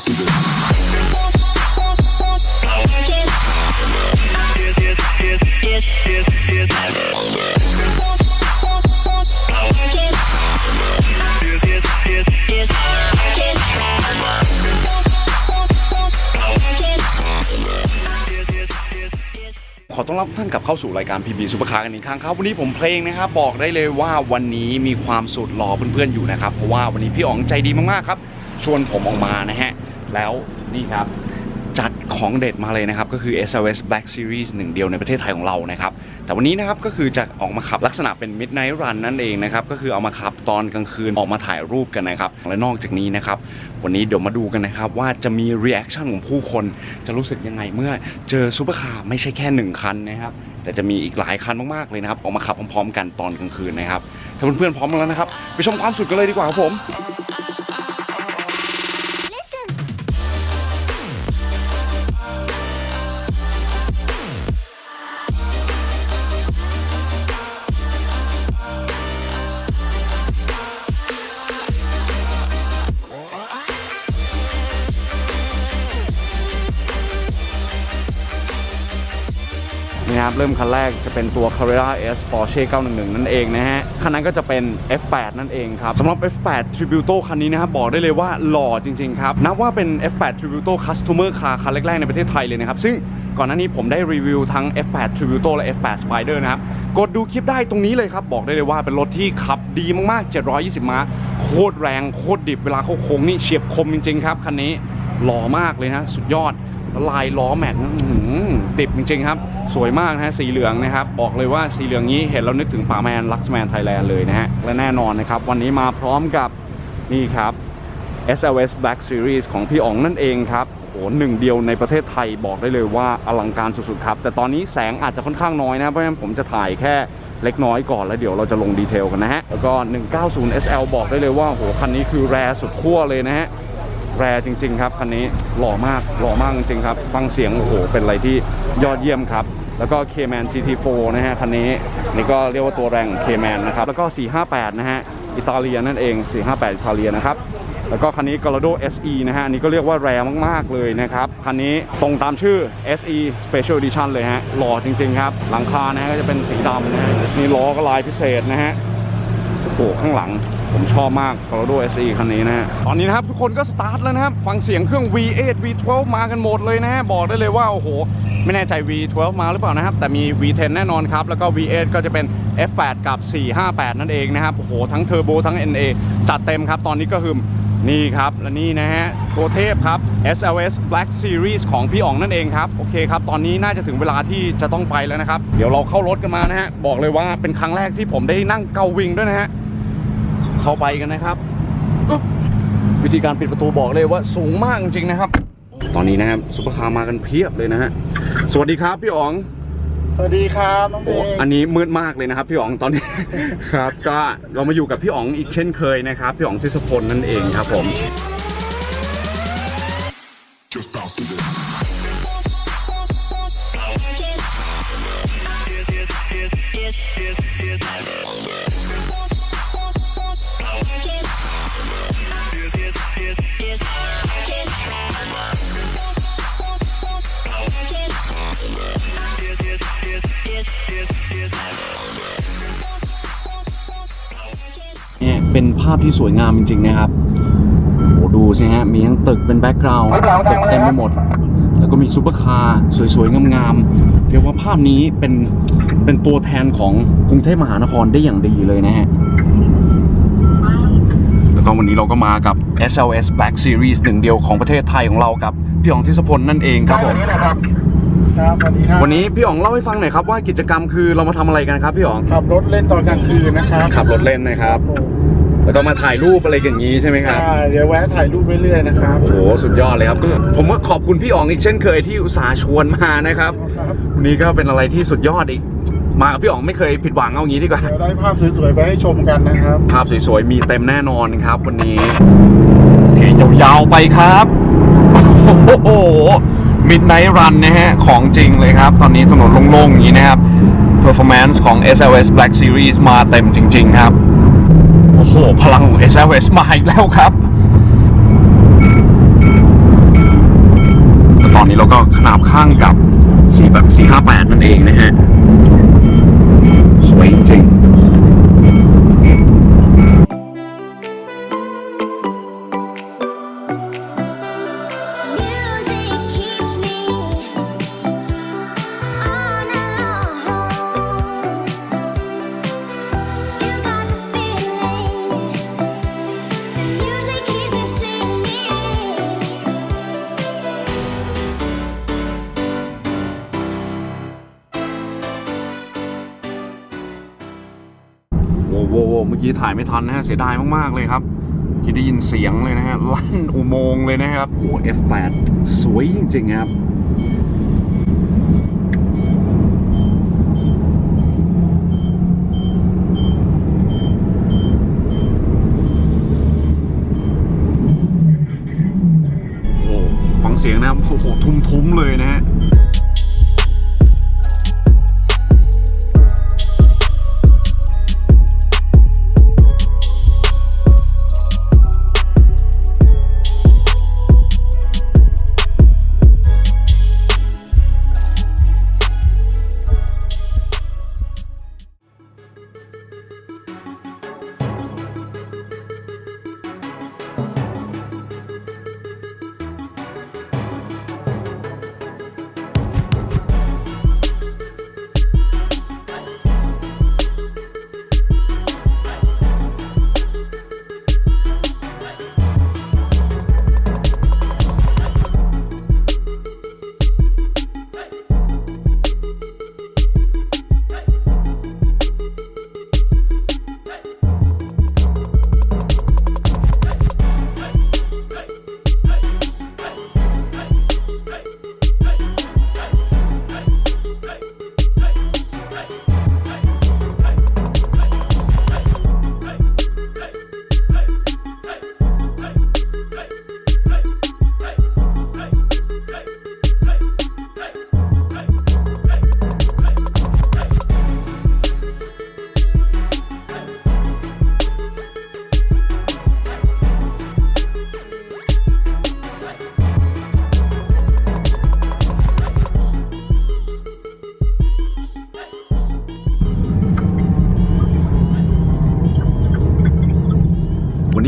ขอต้อนรับท่านกลับเข้าสู่รายการ PB ซุปเปอร์คาร์กันอีกครั้งครับ วันนี้ผมเพลงนะครับ บอกได้เลยว่าวันนี้มีความสุดรอเพื่อนๆอยู่นะครับ เพราะว่าวันนี้พี่อ๋องใจดีมากๆครับ ชวนผมออกมานะฮะ แล้วนี่ครับ จัดของเด็ดมาเลยนะครับ ก็คือ SLS Black Series หนึ่งเดียวในประเทศไทยของเรานะครับ แต่วันนี้นะครับก็คือจะออกมาขับลักษณะเป็น Midnight Run นั่นเองนะครับ ก็คือเอามาขับตอนกลางคืนออกมาถ่ายรูปกันนะครับ และนอกจากนี้นะครับ วันนี้เดี๋ยวมาดูกันนะครับ ว่าจะมี reaction ของผู้คนจะรู้สึกยังไงเมื่อเจอซูเปอร์คาร์ไม่ใช่แค่หนึ่งคันนะครับแต่จะมีอีกหลายคันมากๆเลยนะครับ ออกมาขับพร้อมๆ กันตอนกลางคืนนะครับ ถ้าเพื่อนๆพร้อมแล้วนะครับ ไปชมความสุดกันเลยดีกว่าครับผม นะครับ เริ่มคันแรกจะเป็นตัว Carrera S Porsche 911 นั่นเองนะฮะ คันนั้นก็จะเป็น F8 นั่นเองครับสำหรับ F8 Tributo คันนี้นะครับ บอกได้เลยว่าหล่อจริง ๆ ครับ นับว่าเป็น F8 Tributo Customer Car คันแรก ๆ ในประเทศไทยเลยนะครับ ซึ่งก่อนหน้านี้ผมได้รีวิวทั้ง F8 Tributo และ F8 Spider นะครับ กดดูคลิปได้ตรงนี้เลยครับ บอกได้เลยว่าเป็นรถที่ขับดีมากๆ 720 ม้า โคตรแรง โคตรดิบ เวลาเขาโค้งนี่เฉียบคมจริงๆ ครับ คันนี้หล่อมากเลยนะ สุดยอด ลายล้อแม็กนะติดจริงๆครับ สวยมากนะฮะสีเหลืองนะครับ บอกเลยว่าสีเหลืองนี้เห็นแล้วนึกถึงป่าแมนลักซ์แมนไทยแลนด์เลยนะฮะ และแน่นอนนะครับ วันนี้มาพร้อมกับนี่ครับ SLS Black Series ของพี่อ๋องนั่นเองครับโอ้หหนึ่งเดียวในประเทศไทยบอกได้เลยว่าอลังการสุดๆครับ แต่ตอนนี้แสงอาจจะค่อนข้างน้อยนะ เพราะฉะนั้นผมจะถ่ายแค่เล็กน้อยก่อนแล้วเดี๋ยวเราจะลงดีเทลกันนะฮะ แล้วก็ 190 SL บอกได้เลยว่าโอ้โหคันนี้คือแรสุดขั้วเลยนะฮะ แรจริง ๆ ครับคันนี้หล่อมากหล่อมากจริงๆครับ ฟังเสียงโอ้โหเป็นอะไรที่ยอดเยี่ยมครับ แล้วก็ K-Man GT4 นะฮะคันนี้นี่ก็เรียกว่าตัวแรง K-Man นะครับ แล้วก็ 458 นะฮะอิตาเลียนั่นเอง 458 อิตาเลียนะครับแล้วก็คันนี้ Gallardo SE นะฮะนนี้ก็เรียกว่าแรงมากๆเลยนะครับ คันนี้ตรงตามชื่อ SE Special Edition เลยฮะหล่อจริง ๆ ครับ หลังคานะฮะก็จะเป็นสีดำนะฮะนี่ล้อก็ลายพิเศษนะฮะ โอ้โหข้างหลังผมชอบมาก Colorado SE คันนี้นะฮะ ตอนนี้นะครับ ทุกคนก็สตาร์ทแล้วนะครับ ฟังเสียงเครื่อง V8 V12 มากันหมดเลยนะฮะ บอกได้เลยว่า โอ้โห ไม่แน่ใจ V12 มาหรือเปล่านะครับ แต่มี V10 แน่นอนครับ แล้วก็ V8 ก็จะเป็น F8 กับ 458 นั่นเองนะครับ โอ้โห ทั้งเทอร์โบทั้ง NA จัดเต็มครับ ตอนนี้ก็คือ นี่ครับ และนี่นะฮะตัวเทพครับ SLS Black Series ของพี่อ๋องนั่นเองครับ โอเคครับ ตอนนี้น่าจะถึงเวลาที่จะต้องไปแล้วนะครับ เดี๋ยวเราเข้ารถกันมานะฮะ บอกเลยว่าเป็นครั้งแรกที่ผมได้นั่งเกาวิงด้วยนะฮะ เข้าไปกันนะครับ วิธีการปิดประตูบอกเลยว่าสูงมากจริงๆนะครับ ตอนนี้นะครับซุปเปอร์คาร์มากันเพียบเลยนะฮะ สวัสดีครับพี่อ๋อง วัสดีครับน้องเบโอ้งอันนี้มืดมากเลยนะครับพี่อ๋องตอนนี้ ครับ ก็เรามาอยู่กับพี่อ๋องอีกเช่นเคยนะครับพี่อ๋องทศพลนั่นเองครับผม Just bounce to this. เนี่ยเป็นภาพที่สวยงามจริง ๆ นะครับโอ้ดูสิฮะ มีทั้งตึกเป็นแบ็กกราวด์ตกเต็มไปหมด แล้วก็มีซูเปอร์คาร์สวย ๆ งามๆเรียกว่าภาพนี้เป็นเป็นตัวแทนของกรุงเทพมหานครได้อย่างดีเลยนะฮะแล้วก็วันนี้เราก็มากับ SLS Black Series หนึ่งเดียวของประเทศไทยของเรากับพี่อ๋องทิศพลนั่นเองครับผมวันนี้นะครับครับสวัสดีครับวันนี้พี่อ๋องเล่าให้ฟังหน่อยครับว่ากิจกรรมคือเรามาทำอะไรกันครับพี่อ๋องขับรถเล่นตอนกลางคืนนะครับขับรถเล่นนะครับ แล้วก็มาถ่ายรูปอะไรอย่างนี้ใช่ไหมครับใช่เดี๋ยวแวะถ่ายรูปเรื่อยๆนะครับ โอ้โหสุดยอดเลยครับผมก็ขอบคุณพี่อ๋องอีกเช่นเคยที่อุตส่าห์ชวนมานะครับครับ วันนี้ก็เป็นอะไรที่สุดยอดอีก มากับพี่อ๋องไม่เคยผิดหวังเอางี้ดีกว่า เดี๋ยวได้ภาพสวยๆไปให้ชมกันนะครับ ภาพสวยๆ มีเต็มแน่นอนครับวันนี้โอเคยาวๆไปครับ โอ้โหมิดไนท์รันนะฮะ ของจริงเลยครับ ตอนนี้ถนนโล่งๆ อย่างนี้นะครับ performance ของ SLS Black Series มาเต็มจริง ๆ ครับ โอ้โห พลังของ s อ s มาอีกแล้วครับตอนนี้เราก็ขนาบข้างกับ 4 แบบ 458 นั่นเองนะฮะ โว้โวเมื่อกี้ถ่ายไม่ทันนะฮะเสียดายมากๆเลยครับที่ได้ยินเสียงเลยนะฮะลั่นอุโมงค์เลยนะครับโอ้ F8 สวยจริงๆครับโอ้ฟังเสียงนะครับโอ้โหทุ้มๆเลยนะฮะ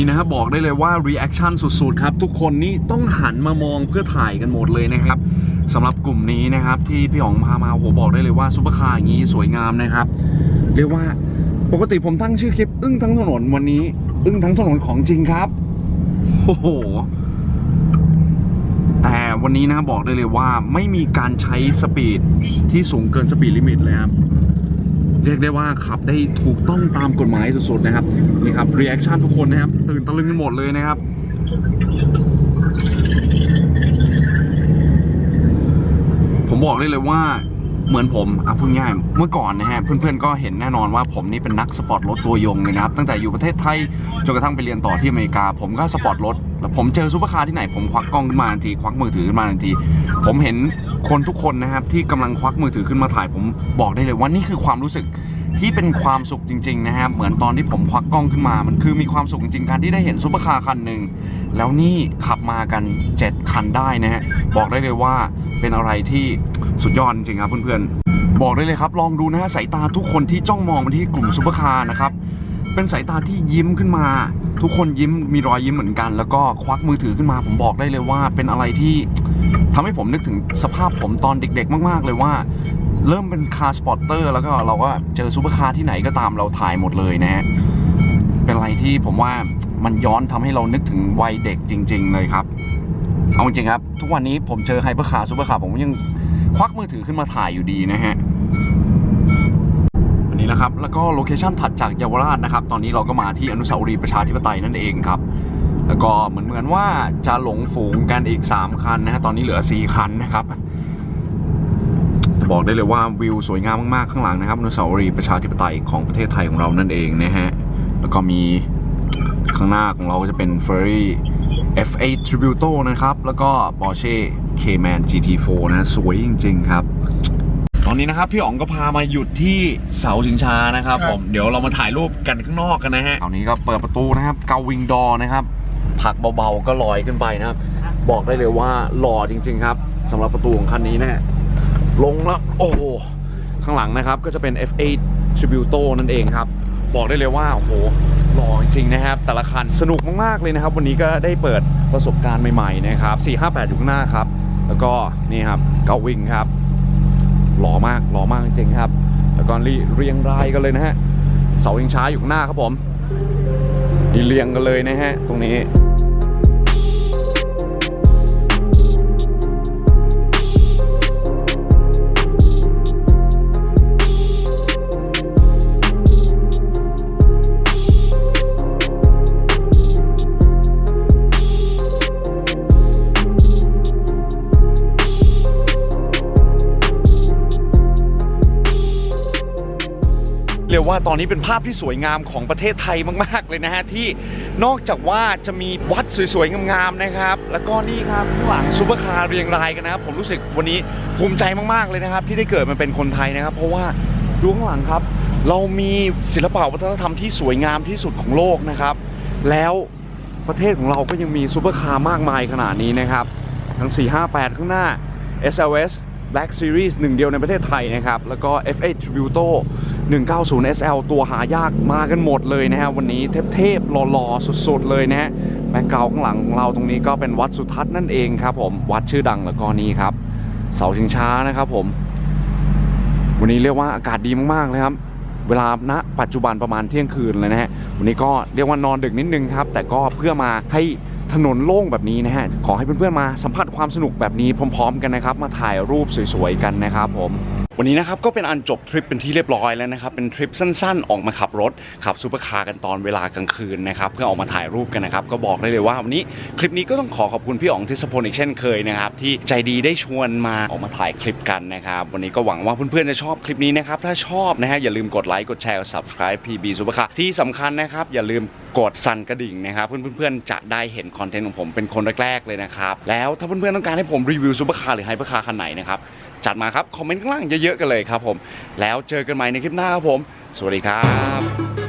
นี้นะครับบอกได้เลยว่า reaction สุดๆครับ ทุกคนนี่ต้องหันมามองเพื่อถ่ายกันหมดเลยนะครับสำหรับกลุ่มนี้นะครับ ที่พี่อ๋องพามาโอ้โหบอกได้เลยว่าซุปเปอร์คาร์อย่างนี้สวยงามนะครับ เรียกว่าปกติผมตั้งชื่อคลิป อึ้งทั้งถนนวันนี้ อึ้งทั้งถนนของจริงครับโอ้โหแต่วันนี้นะครับบอกได้เลยว่าไม่มีการใช้สปีดที่สูงเกินสปีดลิมิตเลยครับ เรียกได้ว่าขับได้ถูกต้องตามกฎหมายสุดๆนะครับนี่ครับรีแอคชั่นทุกคนนะครับตื่นตะลึงกันหมดเลยนะครับผมบอกได้เลยว่าเหมือนผมอะพูดง่ายเมื่อก่อนนะฮะเพื่อนๆก็เห็นแน่นอนว่าผมนี่เป็นนักสปอร์ตรถตัวยงเลยนะครับตั้งแต่อยู่ประเทศไทยจนกระทั่งไปเรียนต่อที่อเมริกา ผมก็สปอร์ตรถแล้วผมเจอซูเปอร์คาร์ที่ไหนผมควักกล้องขึ้นมาทันทีควักมือถือขึ้นมาทันที ผมเห็น คนทุกคนนะครับที่กำลังควักมือถือขึ้นมาถ่ายผมบอกได้เลยว่านี่คือความรู้สึกที่เป็นความสุขจริง ๆ นะครับ เหมือนตอนที่ผมควักกล้องขึ้นมา มันคือมีความสุขจริงๆการที่ได้เห็นซูเปอร์คาร์คันหนึ่งแล้วนี่ขับมากัน 7 คันได้นะฮะบอกได้เลยว่าเป็นอะไรที่สุดยอดจริงครับเพื่อนๆ บอกได้เลยครับลองดูนะฮะสายตาทุกคนที่จ้องมองมาที่กลุ่มซูเปอร์คาร์นะครับเป็นสายตาที่ยิ้มขึ้นมา ทุกคนยิ้มมีรอยยิ้มเหมือนกัน แล้วก็ควักมือถือขึ้นมา ผมบอกได้เลยว่าเป็นอะไรที่ ทำให้ผมนึกถึงสภาพผมตอนเด็กๆ มาก ๆ เลยว่า เริ่มเป็นคาร์สปอร์เตอร์แล้วก็เราก็เจอซูเปอร์คาร์ที่ไหนก็ตามเราถ่ายหมดเลยนะฮะเป็นอะไรที่ผมว่ามันย้อนทำให้เรานึกถึงวัยเด็กจริง ๆ เลยครับ เอาจริงครับ ทุกวันนี้ผมเจอไฮเปอร์คาร์ซูเปอร์คาร์ผมยังควักมือถือขึ้นมาถ่ายอยู่ดีนะฮะวันนี้นะครับแล้วก็โลเคชั่นถัดจากเยาวราชนะครับ ตอนนี้เราก็มาที่อนุสาวรีย์ประชาธิปไตยนั่นเองครับ แล้วก็เหมือนเหมือนว่าจะหลงฝูงกันอีก 3 คันนะฮะตอนนี้เหลือ 4 คันนะครับจะบอกได้เลยว่าวิวสวยงามมากๆข้างหลังนะครับอนุสาวรีย์ประชาธิปไตยของประเทศไทยของเรานั่นเองนะฮะแล้วก็มีข้างหน้าของเราก็จะเป็น Ferrari F8 Tributo นะครับ แล้วก็ Porsche Cayman GT4 นะสวยจริง ๆ ครับ ตอนนี้นะครับ พี่อ๋องก็พามาหยุดที่เสาชิงช้านะครับครับผม เดี๋ยวเรามาถ่ายรูปกันข้างนอกกันนะฮะคราวนี้ก็เปิดประตูนะครับ เกาวิงดอร์นะครับ ผักเบาๆก็ลอยขึ้นไปนะครับ บอกได้เลยว่าหล่อจริง ๆ ครับสำหรับประตูของคันนี้แน่ลงแล้วโอ้โหข้างหลังนะครับก็จะเป็น F8 Tributo นั่นเองครับ บอกได้เลยว่าโอ้โหหล่อจริงๆนะครับ แต่ละคันสนุกมากๆเลยนะครับ วันนี้ก็ได้เปิดประสบการณ์ใหม่ๆนะครับ 458 อยู่ข้างหน้าครับ แล้วก็นี่ครับเกาวิงครับ หล่อมากหล่อมากจริงๆครับ แล้วก็เรียงรายกันเลยนะฮะเสายิงช้าอยู่ข้างหน้าครับผมนี่เรียงกันเลยนะฮะตรงนี้ เรียกว่าตอนนี้เป็นภาพที่สวยงามของประเทศไทยมาก ๆ เลยนะฮะ ที่นอกจากว่าจะมีวัดสวย ๆ งาม ๆ นะครับ แล้วก็นี่ครับข้างหลังซูเปอร์คาร์เรียงรายกันนะครับ ผมรู้สึกวันนี้ภูมิใจมาก ๆ เลยนะครับ ที่ได้เกิดมาเป็นคนไทยนะครับ เพราะว่าดูข้างหลังครับ เรามีศิลปะวัฒนธรรมที่สวยงามที่สุดของโลกนะครับ แล้วประเทศของเราก็ยังมีซูเปอร์คาร์มากมายขนาดนี้นะครับ ทั้ง 458 ข้างหน้า SLS Black Series หนึ่งเดียวในประเทศไทยนะครับ แล้วก็ F8 Tributo 190 SL ตัวหายากมากันหมดเลยนะฮะวันนี้เทพๆหล่อๆสุดๆเลยนะฮะแบ็คกาข้างหลังของเราตรงนี้ก็เป็นวัดสุทัศน์นั่นเองครับผมวัดชื่อดังแล้วก็นี่ครับ เสาชิงช้านะครับผม วันนี้เรียกว่าอากาศดีมากๆเลยครับเวลาณปัจจุบันประมาณเที่ยงคืนเลยนะฮะวันนี้ก็เรียกว่านอนดึกนิดนึงครับแต่ก็เพื่อมาให้ ถนนโล่งแบบนี้นะฮะ ขอให้เพื่อนๆมาสัมผัสความสนุกแบบนี้พร้อมๆ กันนะครับ มาถ่ายรูปสวยๆ กันนะครับผม วันนี้นะครับก็เป็นอันจบทริปเป็นที่เรียบร้อยแล้วนะครับเป็นทริปสั้นๆ ออกมาขับรถขับซูเปอร์คาร์กันตอนเวลากลางคืนนะครับเพื่อออกมาถ่ายรูปกันนะครับก็บอกได้เลยว่าวันนี้คลิปนี้ก็ต้องขอขอบคุณพี่อ๋องทิศพลอีกเช่นเคยนะครับที่ใจดีได้ชวนมาออกมาถ่ายคลิปกันนะครับวันนี้ก็หวังว่าเพื่อนๆจะชอบคลิปนี้นะครับถ้าชอบนะฮะอย่าลืมกดไลค์กดแชร์กด subscribe PB Supercar ที่สำคัญนะครับอย่าลืมกดสั่นกระดิ่งนะครับเพื่อนๆจะได้เห็นคอนเทนต์ของผมเป็นคนแรกๆเลยนะครับแล้วถ้าเพื่อนๆต้องการให้ผมรีวิวซูเปอร์คาร์หรือไฮเปอร์คาร์คันไหนนะครับ จัดมาครับ คอมเมนต์ข้างล่างเยอะๆกันเลยครับผม แล้วเจอกันใหม่ในคลิปหน้าครับผม สวัสดีครับ